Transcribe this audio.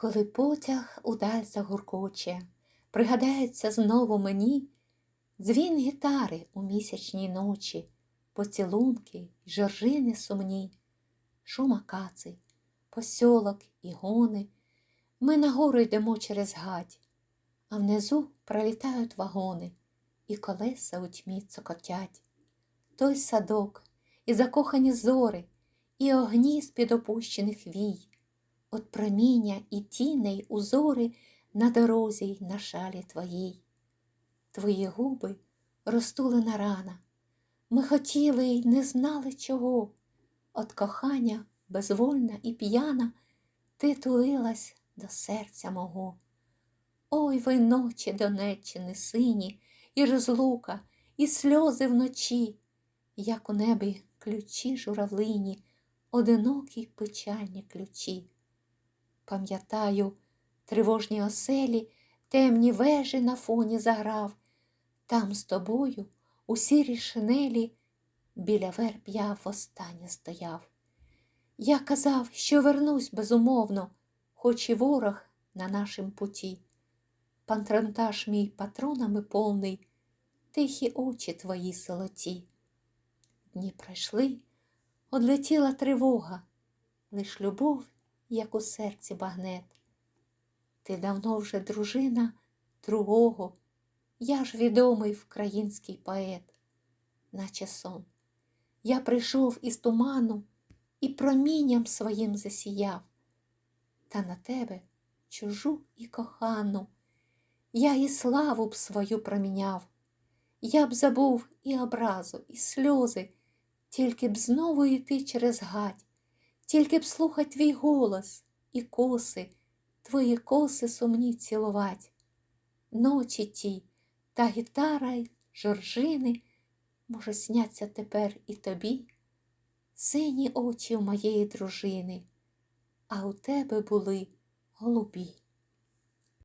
Коли потяг удаль загуркоче, пригадається знову мені дзвін гітари у місячній ночі, поцілунки й жоржини сумні, шум акаций, посьолок і гони. Ми нагору йдемо через гать, а внизу пролітають вагони, і колеса у тьмі цокотять. Той садок, і закохані зори, і огні з-під опущених вій, От проміння і тіней узори на дорозі й на шалі твоїй. Твої губи розтулена рана. Ми хотіли й не знали чого. От кохання безвольна і п'яна ти тулилась до серця мого. Ой ви ночі Донеччини сині, і розлука, і сльози вночі, як у небі ключі журавлині, одинокі печальні ключі. Пам'ятаю, тривожні оселі, темні вежі на фоні заграв, там з тобою у сірій шинелі біля верб я востаннє стояв. Я казав, що вернусь безумовно, хоч і ворог на нашім путі. Пантрантаж мій патронами повний, тихі очі твої золоті. Дні пройшли, одлетіла тривога, лиш любов, як у серці багнет. Ти давно вже дружина другого, я ж відомий український поет, наче сон. Я прийшов із туману і промінням своїм засіяв, та на тебе чужу і кохану, я і славу б свою проміняв, я б забув і образу, і сльози, тільки б знову йти через гать, тільки б слухать твій голос і коси, твої коси сумні цілувать. Ночі ті та гітара й жоржини, може, сняться тепер і тобі, сині очі у моєї дружини, а у тебе були голубі.